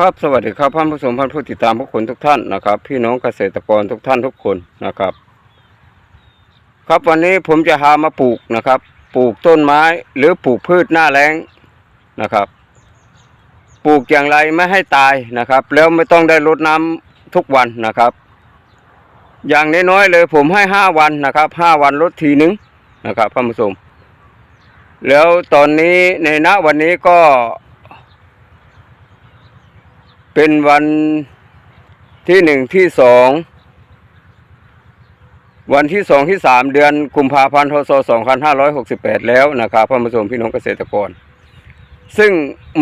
ครับสวัสดีครับท่านผู้ชมท่านผู้ติดตามทุกคนทุกท่านนะครับ พี่น้องเกษตรกรทุกท่านทุกคนนะครับ ครับวันนี้ผมจะหามาปลูกนะครับ ปลูกต้นไม้หรือปลูกพืชหน้าแล้งนะครับ ปลูกอย่างไรไม่ให้ตายนะครับ แล้วไม่ต้องได้รดน้ำทุกวันนะครับ อย่างน้อยๆเลยผมให้ห้าวันนะครับห้าวันรดทีนึงนะครับท่านผู้ชมแล้วตอนนี้ในณวันนี้ก็ เป็นวันที่หนึ่งที่สองวันที่สองที่สามเดือนกุมภาพันธ์พศสองพันห้าร้อยหกสิบแปดแล้วนะครับพ่อผู้ชมพี่น้องเกษตรกร ซึ่ง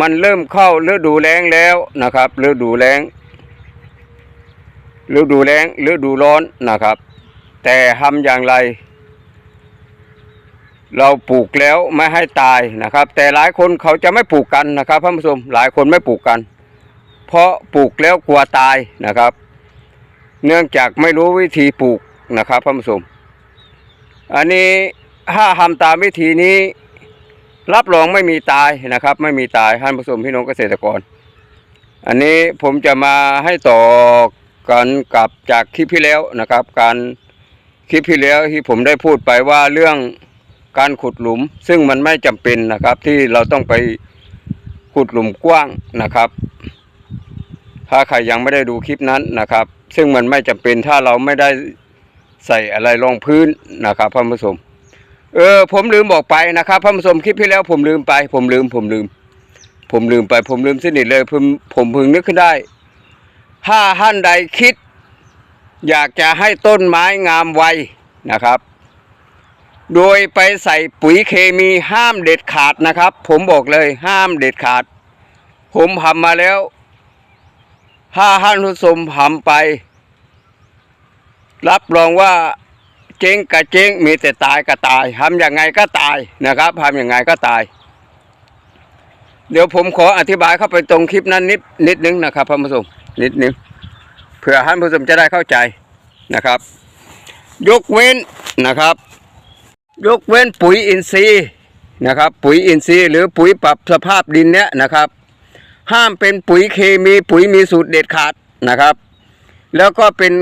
มันเริ่มเข้าฤดูแล้งแล้วนะครับฤดูแล้งฤดูแล้งฤดูร้อนนะครับ แต่ทำอย่างไร เราปลูกแล้วไม่ให้ตายนะครับ แต่หลายคนเขาจะไม่ปลูกกันนะครับพ่อผู้ชมหลายคนไม่ปลูกกัน เพราะปลูกแล้วกลัวตายนะครับ เนื่องจากไม่รู้วิธีปลูกนะครับท่านผู้ชมอันนี้ถ้าทำตามวิธีนี้ รับรองไม่มีตายนะครับ ไม่มีตายท่านผู้ชมพี่น้องเกษตรกร อันนี้ผมจะมาให้ต่อกันกับจากคลิปที่แล้วนะครับ การคลิปที่แล้วที่ผมได้พูดไปว่าเรื่องการขุดหลุม ซึ่งมันไม่จำเป็นนะครับที่เราต้องไปขุดหลุมกว้างนะครับ ถ้าใครยังไม่ได้ดูคลิปนั้นนะครับ ซึ่งมันไม่จำเป็นถ้าเราไม่ได้ใส่อะไรรองพื้นนะครับท่านผู้ชมเออผมลืมบอกไปนะครับท่านผู้ชมคลิปที่แล้วผมลืมไป ผมลืมผมลืม ผมลืมไป ผมลืมสนิทเลยผมผมพึงนึกขึ้นได้ ถ้าท่านใดคิด อยากจะให้ต้นไม้งามไวนะครับ โดยไปใส่ปุ๋ยเคมีห้ามเด็ดขาดนะครับ ผมบอกเลยห้ามเด็ดขาด ผมทำมาแล้ว ถ้าท่านผู้ชมทำไป รับรองว่าเจ๊งกับเจ๊งมีแต่ตายก็ตายทำอย่างไงก็ตายนะครับทำอย่างไงก็ตาย เดี๋ยวผมขออธิบายเข้าไปตรงคลิปนั้นนิดนิดนึงนะครับท่านผู้ชมนิดนึงเพื่อท่านผู้ชมจะได้เข้าใจนะครับ ยกเว้นนะครับ ยกเว้นปุ๋ยอินทรีย์นะครับ ปุ๋ยอินทรีย์หรือปุ๋ยปรับสภาพดินเนี้ยนะครับ ห้ามเป็นปุ๋ยเคมีปุ๋ยมีสูตรเด็ดขาดนะครับ แล้วก็เป็น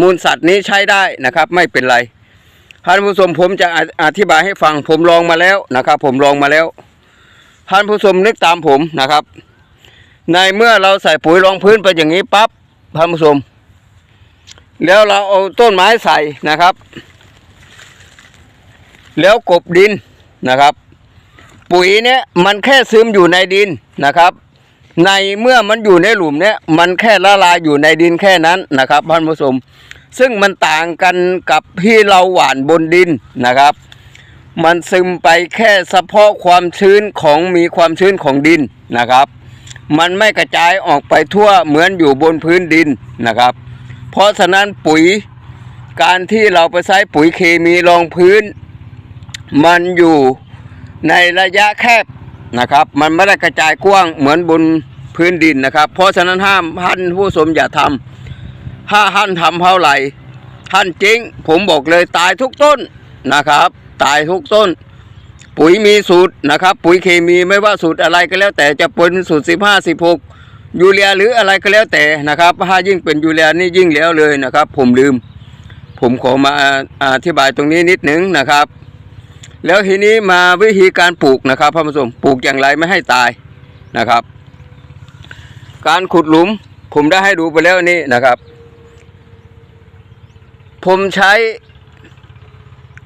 มูลสัตว์นี้ใช้ได้นะครับ ไม่เป็นไรท่านผู้ชมผมจะอธิบายให้ฟังผมลองมาแล้วนะครับ ผมลองมาแล้วท่านผู้ชมนึกตามผมนะครับ ในเมื่อเราใส่ปุ๋ยรองพื้นไปอย่างนี้ปั๊บท่านผู้ชมแล้วเราเอาต้นไม้ใส่นะครับ แล้วกบดินนะครับ ปุ๋ยเนี่ยมันแค่ซึมอยู่ในดินนะครับ ในเมื่อมันอยู่ในหลุมเนี่ยมันแค่ละลายอยู่ในดินแค่นั้นนะครับท่านผู้ชมซึ่งมันต่างกันกับที่เราหว่านบนดินนะครับ มันซึมไปแค่เฉพาะความชื้นของมีความชื้นของดินนะครับ มันไม่กระจายออกไปทั่วเหมือนอยู่บนพื้นดินนะครับ เพราะฉะนั้นปุ๋ยการที่เราไปใช้ปุ๋ยเคมีรองพื้น มันอยู่ในระยะแคบ นะครับ มันไม่ได้กระจายกว้างเหมือนบนพื้นดินนะครับ เพราะฉะนั้นห้ามท่านผู้ชมอย่าทำถ้าท่านทำเท่าไหร่ท่านจริง ผมบอกเลยตายทุกต้นนะครับ ตายทุกต้น ปุ๋ยมีสูตรนะครับ ปุ๋ยเคมีไม่ว่าสูตรอะไรก็แล้ว แต่จะเป็นสูตรสิบห้าสิบหกยูเรียหรืออะไรก็แล้วแต่นะครับถ้ายิ่งเป็นยูเรียนี่ยิ่งแล้วเลยนะครับ ผมลืม ผมขอมาอธิบายตรงนี้นิดหนึ่งนะครับ แล้วทีนี้มาวิธีการปลูกนะครับท่านผู้ชมปลูกอย่างไรไม่ให้ตายนะครับ การขุดหลุมผมได้ให้ดูไปแล้วนี่นะครับ ผมใช้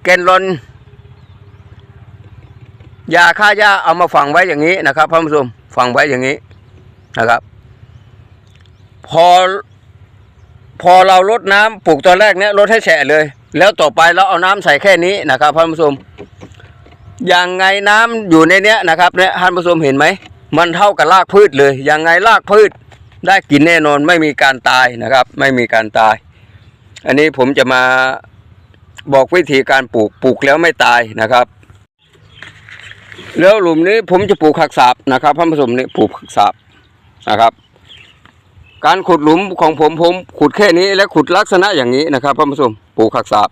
แกนลอนยาฆ่าหญ้าเอามาฝังไว้อย่างนี้นะครับท่านผู้ชมฝังไว้อย่างนี้นะครับ พอพอเราลดน้ำปลูกตอนแรกเนี้ยลดให้แฉะเลย แล้วต่อไปเราเอาน้ำใส่แค่นี้นะครับท่านผู้ชม อย่างไงน้ำอยู่ในเนี้ยนะครับเนี่ยท่านผู้ชมเห็นไหม มันเท่ากับรากพืชเลย อย่างไงรากพืชได้กินแน่นอนไม่มีการตายนะครับ ไม่มีการตาย อันนี้ผมจะมาบอกวิธีการปลูกปลูกแล้วไม่ตายนะครับ แล้วหลุมนี้ผมจะปลูกผักสาบนะครับท่านผู้ชมนี่ปลูกผักสาบนะครับ การขุดหลุมของผมผมขุดแค่นี้และขุดลักษณะอย่างนี้นะครับท่านผู้ชมปลูกผักสาบ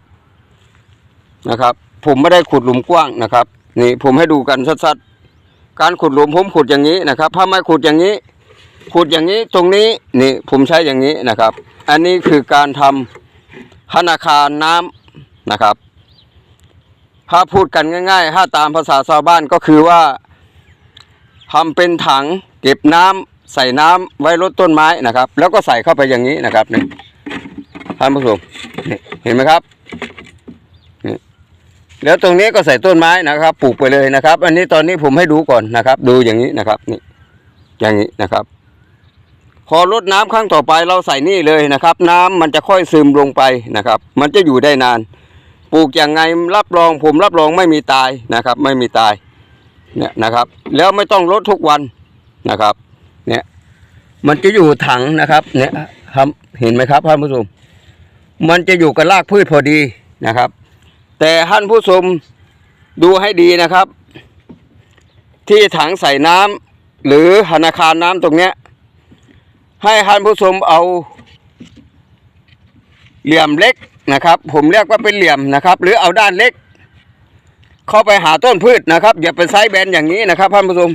นะครับ ผมไม่ได้ขุดหลุมกว้างนะครับ นี่ผมให้ดูกันชัดๆการขุดหลุมผมขุดอย่างนี้นะครับ ถ้าไม่ขุดอย่างนี้ ขุดอย่างนี้ตรงนี้นี่ผมใช้อย่างนี้นะครับ อันนี้คือการทำธนาคารน้ำนะครับ ถ้าพูดกันง่าย ๆ ถ้าตามภาษาชาวบ้านก็คือว่าทำเป็นถังเก็บน้ำใส่น้ำไว้รดต้นไม้นะครับ แล้วก็ใส่เข้าไปอย่างนี้นะครับนี่ท่านผู้ชมเห็นไหมครับ แล้วตรงนี้ก็ใส่ต้นไม้นะครับ ปลูกไปเลยนะครับ อันนี้ตอนนี้ผมให้ดูก่อนนะครับ ดูอย่างนี้นะครับนี่อย่างนี้นะครับพอรดน้ำครั้งต่อไปเราใส่นี่เลยนะครับ น้ำมันจะค่อยซึมลงไปนะครับ มันจะอยู่ได้นาน ปลูกอย่างไงรับรองผมรับรองไม่มีตายนะครับ ไม่มีตายเนี่ยนะครับ แล้วไม่ต้องรดทุกวันนะครับ เนี่ยมันจะอยู่ถังนะครับ เนี่ยครับเห็นไหมครับท่านผู้ชมมันจะอยู่กับรากพืชพอดีนะครับ แต่ท่านผู้ชมดูให้ดีนะครับ ที่ถังใส่น้ำหรือธนาคารน้ำตรงเนี้ย ให้ท่านผู้ชมเอา เหลี่ยมเล็กนะครับ ผมเรียกว่าเป็นเหลี่ยมนะครับ หรือเอาด้านเล็ก เข้าไปหาต้นพืชนะครับ อย่าไปไซส์แบนอย่างนี้นะครับท่านผู้ชม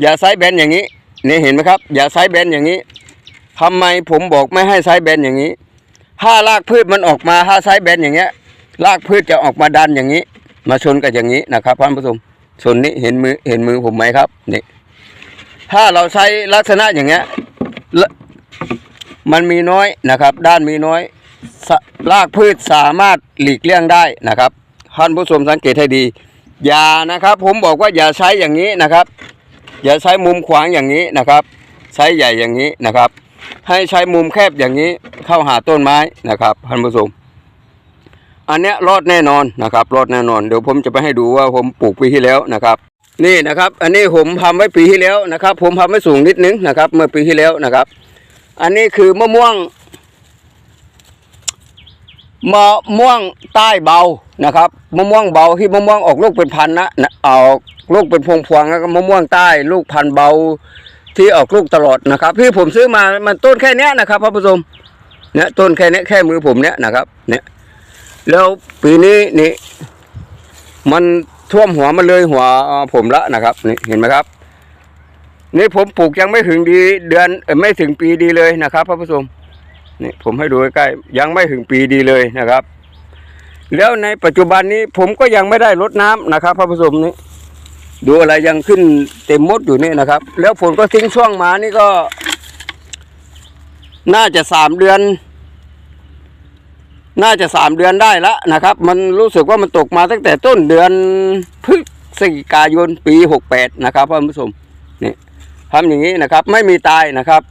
อย่าไซส์แบนอย่างนี้นี่เห็นไหมครับ อย่าไซส์แบนอย่างนี้ทำไมผมบอกไม่ให้ไซส์แบนอย่างนี้ ถ้ารากพืชมันออกมาถ้าไซส์แบนอย่างเงี้ย รากพืชจะออกมาดันอย่างนี้ มาชนกับอย่างนี้นะครับท่านผู้ชมชนนี้เห็นมือเห็นมือผมไหมครับนี่ถ้าเราใช้ลักษณะอย่างเงี้ยมันมีน้อยนะครับ ด้านมีน้อยสะรากพืชสามารถหลีกเลี่ยงได้นะครับท่านผู้ชมสังเกตให้ดี อย่านะครับ ผมบอกว่าอย่าใช้อย่างนี้นะครับ อย่าใช้มุมขวางอย่างนี้นะครับ ใช้ใหญ่อย่างนี้นะครับ ให้ใช้มุมแคบอย่างนี้เข้าหาต้นไม้นะครับท่านผู้ชม อันเนี้ยรอดแน่นอนนะครับรอดแน่นอน เดี๋ยวผมจะไปให้ดูว่าผมปลูกปีที่แล้วนะครับนี่นะครับ อันนี้ผมทำไว้ปีที่แล้วนะครับ ผมทำไว้สูงนิดนึงนะครับ เมื่อปีที่แล้วนะครับ อันนี้คือมะม่วงมะม่วงใต้เบานะครับมะม่วงเบาที่มะม่วงออกลูกเป็นพันนะออกลูกเป็นพวงพวงแล้วก็มะม่วงใต้ลูกพันเบาที่ออกลูกตลอดนะครับ ที่ผมซื้อมามันต้นแค่เนี้ยนะครับท่านผู้ชมเนี่ยต้นแค่เนี้ยแค่มือผมเนี้ยนะครับเนี่ย แล้วปีนี้นี่ มันท่วมหัวมันเลยหัวผมละนะครับนี่เห็นไหมครับ นี่ผมปลูกยังไม่ถึงดีเดือนไม่ถึงปีดีเลยนะครับท่านผู้ชมนี่ผมให้ดูใกล้ๆยังไม่ถึงปีดีเลยนะครับ แล้วในปัจจุบันนี้ผมก็ยังไม่ได้รดน้ำนะครับท่านผู้ชมนี่ดูอะไรยังขึ้นเต็มมดอยู่นี่นะครับ แล้วฝนก็ทิ้งช่วงมานี่ก็ น่าจะสามเดือน น่าจะสามเดือนได้ละนะครับ มันรู้สึกว่ามันตกมาตั้งแต่ต้นเดือนพฤศจิกายนปีหกแปดนะครับท่านผู้ชมนี่ทำอย่างนี้นะครับ ไม่มีตายนะครับ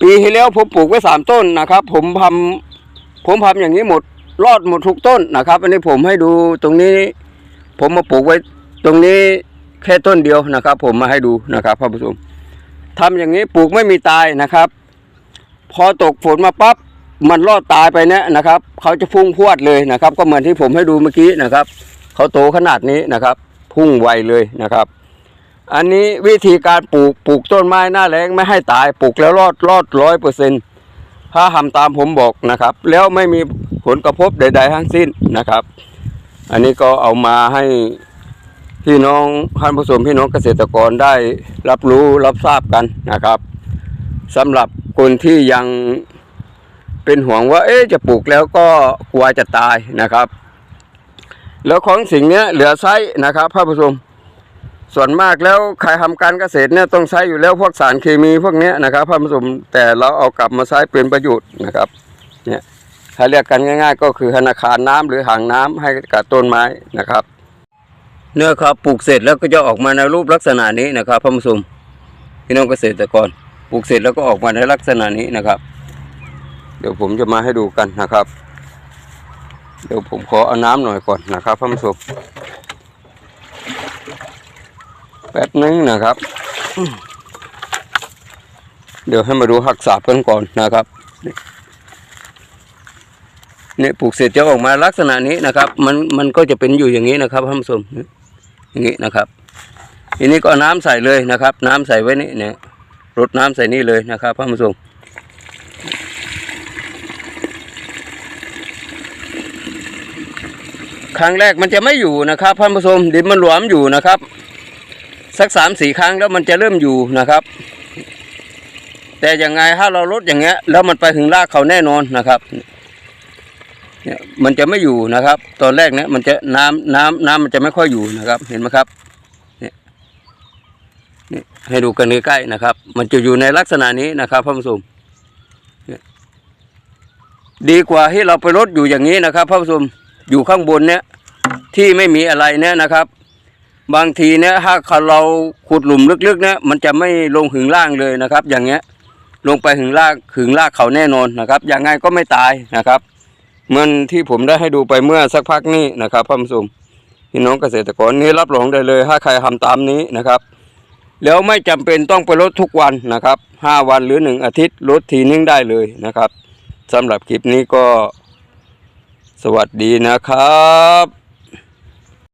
ปีที่แล้วผมปลูกไว้สามต้นนะครับ ผมทำผมทำอย่างนี้หมดรอดหมดทุกต้นนะครับ อันนี้ผมให้ดูตรงนี้ ผมมาปลูกไว้ตรงนี้แค่ต้นเดียวนะครับ ผมมาให้ดูนะครับท่านผู้ชมทำอย่างนี้ปลูกไม่มีตายนะครับ พอตกฝนมาปั๊บ มันรอดตายไปเนี่ยนะครับเขาจะพุ่งพรวดเลยนะครับ ก็เหมือนที่ผมให้ดูเมื่อกี้นะครับเขาโตขนาดนี้นะครับ พุ่งไวเลยนะครับ อันนี้วิธีการปลูกปลูกต้นไม้หน้าแรงไม่ให้ตายปลูกแล้วรอดรอดร้อยเปอร์เซ็นต์ถ้าทำตามผมบอกนะครับ แล้วไม่มีผลกระทบใด ๆ ทั้งสิ้นนะครับ อันนี้ก็เอามาให้พี่น้องท่านผู้ชมพี่น้องเกษตรกรได้รับรู้รับทราบกันนะครับสำหรับคนที่ยัง เป็นห่วงว่าเอ๊จะปลูกแล้วก็กลัวจะตายนะครับ แล้วของสิ่งเนี้ยเหลือใช้นะครับท่านผู้ชมส่วนมากแล้วใครทำการเกษตรเนี่ยต้องใช้อยู่แล้วพวกสารเคมีพวกเนี้ยนะครับท่านผู้ชมแต่เราเอากลับมาใช้เป็นประโยชน์นะครับเนี่ยถ้าเรียกกันง่าย ๆ ก็คือธนาคารน้ำหรือหางน้ำให้กับต้นไม้นะครับ เนี่ยครับปลูกเสร็จแล้วก็จะออกมาในรูปลักษณะนี้นะครับท่านผู้ชมพี่น้องเกษตรกรปลูกเสร็จแล้วก็ออกมาในลักษณะนี้นะครับ เดี๋ยวผมจะมาให้ดูกันนะครับ เดี๋ยวผมขอเอาน้ำหน่อยก่อนนะครับท่านผู้ชมแป๊บนึงนะครับ เดี๋ยวให้มาดูหักษาเพิ่นก่อนนะครับเนี่ยปลูกเสร็จจะออกมาลักษณะนี้นะครับ มันมันก็จะเป็นอยู่อย่างนี้นะครับท่านผู้ชมอย่างนี้นะครับทีนี้ก็น้ำใส่เลยนะครับ น้ำใส่ไว้นี่เนี่ยรดน้ำใส่นี่เลยนะครับท่านผู้ชม ครั้งแรกมันจะไม่อยู่นะครับท่านผู้ชมดินมันหลวมอยู่นะครับ สักสามสี่ครั้งแล้วมันจะเริ่มอยู่นะครับ แต่ยังไงถ้าเราลดอย่างเงี้ย แล้วมันไปถึงรากเขาแน่นอนนะครับเนี่ยมันจะไม่อยู่นะครับ ตอนแรกเนี่ยมันจะน้ำน้ำน้ำมันจะไม่ค่อยอยู่นะครับ เห็นไหมครับเนี่ยนี่ให้ดูกันใกล้ๆนะครับ มันจะอยู่ในลักษณะนี้นะครับท่านผู้ชมดีกว่าที่เราไปลดอยู่อย่างนี้นะครับท่านผู้ชมอยู่ข้างบนเนี่ย ที่ไม่มีอะไรเนี่ยนะครับ บางทีเนี่ยถ้าเราขุดหลุมลึกๆเนี่ยมันจะไม่ลงหึงล่างเลยนะครับ อย่างเงี้ยลงไปหึงลากหึงลากเขาแน่นอนนะครับอยังไงก็ไม่ตายนะครับเหมือนที่ผมได้ให้ดูไปเมื่อสักพักนี้นะครับพ่อผู้ชมพี่น้องเกษตรกรนี่รับรองได้เลย ถ้าใครทำตามนี้นะครับ แล้วไม่จำเป็นต้องไปลดทุกวันนะครับห้าวันหรือหนึ่งอาทิตย์ลดทีนึงได้เลยนะครับสำหรับคลิปนี้ก็ สวัสดีนะครับ